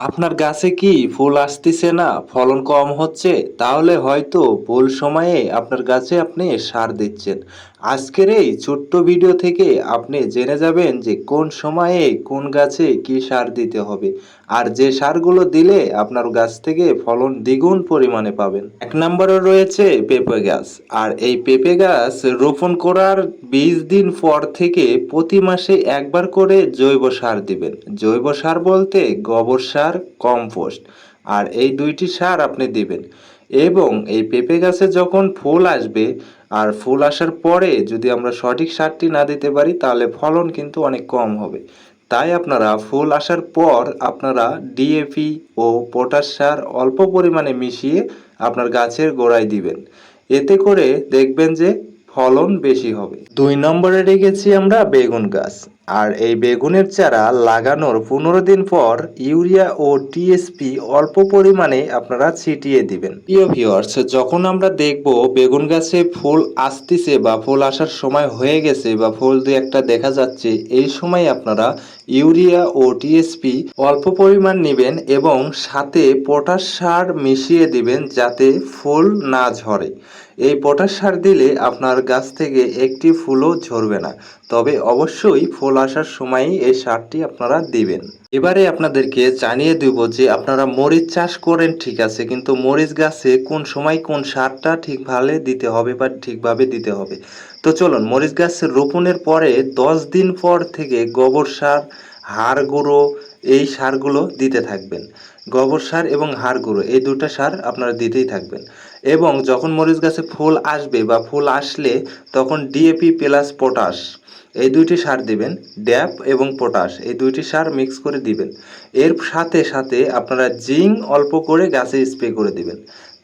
আপনার গাছে কি ফুল আসতেছে না? ফলন কম হচ্ছে? তাহলে হয়তো ভুল সময়ে আপনার গাছে আপনি সার দিচ্ছেন। আজকের এই ছোট্ট ভিডিও থেকে আপনি জেনে যাবেন যে কোন সময়ে কোন গাছে কি সার দিতে হবে। আর যে সারগুলো দিলে আপনার গাছ থেকে ফলন দ্বিগুণ পরিমাণে পাবেন। এক নম্বরে রয়েছে পেঁপে গাছ। আর এই পেঁপে গাছ রোপণ করার বিশ দিন পর থেকে প্রতি মাসে একবার করে জৈব সার দিবেন। জৈব সার বলতে গোবর সার, কম্পোস্ট। আর এই দুইটি সার আপনি দিবেন। এবং এই পেঁপে গাছে যখন ফুল আসবে, আর ফুল আসার পরে যদি আমরা সঠিক সারটি না দিতে পারি, তাহলে ফলন কিন্তু অনেক কম হবে। তাই আপনারা ফুল আসার পর আপনারা ডিএপি ও পটাশ সার অল্প পরিমাণে মিশিয়ে আপনার গাছের গোড়ায় দিবেন। এতে করে দেখবেন যে ফলন বেশি হবে। দুই নম্বরে রেখেছি আমরা বেগুন গাছ। আর এই বেগুনের চারা লাগানোর পনেরো দিন পর ইউরিয়া ও টিএসপি অল্প পরিমাণে আপনারা ছিটিয়ে দিবেন। প্রিয় ভিউয়ার্স যখন আমরা দেখব বেগুন গাছে ফুল আসতেছে বা ফুল আসার সময় হয়ে গেছে বা ফুল দু একটা দেখা যাচ্ছে, এই সময় আপনারা ইউরিয়া ও টিএসপি অল্প পরিমাণ নেবেন এবং সাথে পটাশ সার মিশিয়ে দিবেন যাতে ফুল না ঝরে। এই পটাশ সার দিলে আপনার গাছ থেকে একটি ফুলও ঝরবে না। তবে অবশ্যই ফুল আসার সময়ই এই সারটি আপনারা দিবেন। এবারে আপনাদেরকে জানিয়ে দেব যে আপনারা মরিচ চাষ করেন, ঠিক আছে, কিন্তু মরিচ গাছে কোন সময় কোন সারটা ঠিকভাবে দিতে হবে বা ঠিকভাবে দিতে হবে। তো চলুন, মরিচ গাছ রোপণের পরে দশ দিন পর থেকে গোবর সার, হাড় গুঁড়ো, এই সারগুলো দিতে থাকবেন। গোবর সার এবং হাড় গুঁড়ো, এই দুটো সার আপনারা দিতেই থাকবেন। এবং যখন মরিচ গাছে ফুল আসবে বা ফুল আসলে তখন ডিএপি প্লাস পটাশ এই দুইটি সার দিবেন, ড্যাপ এবং পটাশ, এই দুইটি সার মিক্স করে দিবেন। এর সাথে সাথে আপনারা জিঙ্ক অল্প করে গাছে স্প্রে করে দিবেন।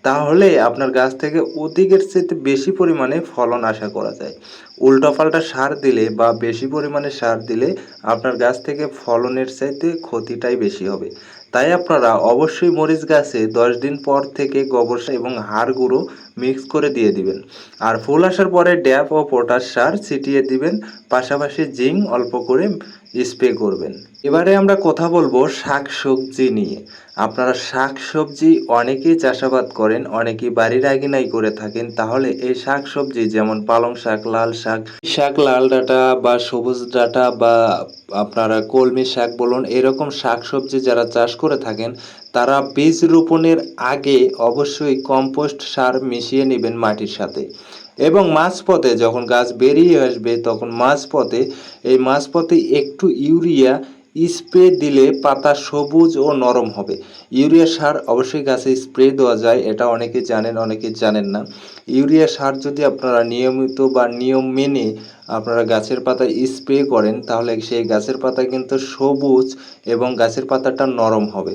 তাহলে আপনার গাছ থেকে অধিকের চেয়ে বেশি পরিমাণে ফলন আশা করা যায়। উল্টোপাল্টা সার দিলে বা বেশি পরিমাণে সার দিলে আপনার গাছ থেকে ফলনের চাইতে ক্ষতিটাই বেশি হবে। তাই আপনারা অবশ্যই মরিচ গাছে দশ দিন পর থেকে গোবর এবং হাড় গুঁড়ো মিক্স করে দিয়ে দিবেন। আর ফুল আসার পরে ড্যাপ ও পটাশ সার ছিটিয়ে দিবেন, পাশাপাশি জিঙ্ক অল্প করে স্প্রে করবেন। এবারে আমরা কথা বলব শাক সবজি নিয়ে। আপনারা শাক সবজি অনেকেই চাষাবাদ করেন, অনেকেই বাড়ির আঙিনায় করে থাকেন, তাহলে এই শাক সবজি যেমন পালং শাক, লাল শাক শাক, লাল ডাঁটা বা সবুজ ডাঁটা বা আপনারা কলমি শাক বলুন, এরকম শাক সবজি যারা চাষ করে থাকেন তারা বীজ রোপণের আগে অবশ্যই কম্পোস্ট সার মিশিয়ে নেবেন মাটির সাথে। এবং মাঝপথে যখন গাছ বেরিয়ে আসবে, তখন মাঝপথে, এই মাঝপথে একটু ইউরিয়া স্প্রে দিলে পাতা সবুজ ও নরম হবে। ইউরিয়া সার অবশ্যই গাছে স্প্রে দেওয়া যায়, এটা অনেকে জানেন অনেকে জানেন না। ইউরিয়া সার যদি আপনারা নিয়মিত বা নিয়ম মেনে আপনারা গাছের পাতায় স্প্রে করেন, তাহলে সেই গাছের পাতা কিন্তু সবুজ এবং গাছের পাতাটা নরম হবে।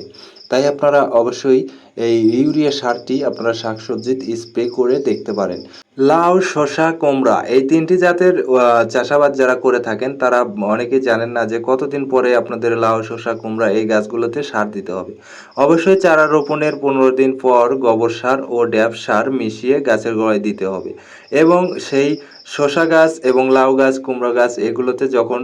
তাই আপনারা অবশ্যই এই ইউরিয়া সারটি আপনারা শাকসবজিতে স্প্রে করে দেখতে পারেন। লাউ শশা কুমড়া এই তিনটি জাতের চাষাবাদ যারা করে থাকেন, তারা অনেকেই জানেন না যে কতদিন পরে আপনাদের লাউ শশা কুমড়া এই গাছগুলোতে সার দিতে হবে। অবশ্যই চারা রোপণের পনেরো দিন পর গোবর সার ও ড্যাব সার মিশিয়ে গাছের গোড়ায় দিতে হবে এবং সেই শসা গাছ এবং লাউ গাছ, কুমড়ো গাছ, এগুলোতে যখন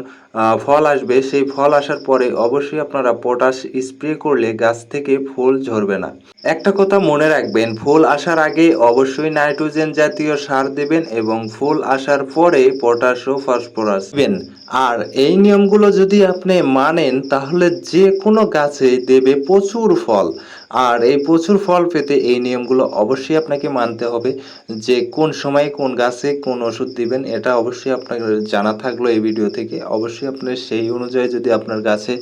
ফল আসবে, সেই ফল আসার পরে অবশ্যই আপনারা পটাশ স্প্রে করলে গাছ থেকে ফুল ঝরবে না। একটা কথা মনে রাখবেন, ফুল আসার আগে অবশ্যই নাইট্রোজেন জাতীয় সার দেবেন এবং ফুল আসার পরে পটাশ ও ফসফরাস দেবেন। আর এই নিয়মগুলো যদি আপনি মানেন, তাহলে যে কোনো গাছে দেবে প্রচুর ফল। আর এই প্রচুর ফল পেতে এই নিয়মগুলো অবশ্যই আপনাকে মানতে হবে যে কোন সময়ে কোন গাছে কোন ওষুধ দিবেন, এটা অবশ্যই আপনার জানা থাকল এই ভিডিও থেকে। অবশ্যই আপনি সেই অনুযায়ী যদি আপনার গাছে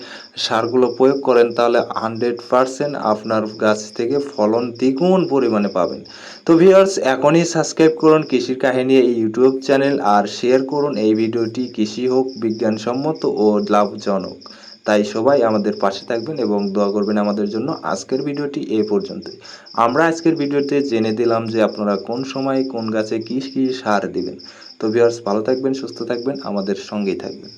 সারগুলো প্রয়োগ করেন, তাহলে হান্ড্রেড পারসেন্ট আপনার গাছ থেকে ফলন দ্বিগুণ পরিমাণে পাবেন। তো ভিউয়ার্স এখনই সাবস্ক্রাইব করুন কৃষির কাহিনী এই ইউটিউব চ্যানেল আর শেয়ার করুন এই ভিডিওটি কৃষি হোক, বিজ্ঞানসম্মত ও লাভজনক। তাই সবাই আমাদের পাশে থাকবেন এবং দোয়া করবেন আমাদের জন্য। আজকের ভিডিওটি এ পর্যন্তই। আমরা আজকের ভিডিওতে জেনে দিলাম যে আপনারা কোন সময় কোন গাছে কী কী সার দিবেন। তো ভিউয়ার্স ভালো থাকবেন সুস্থ থাকবেন আমাদের সঙ্গেই থাকবেন।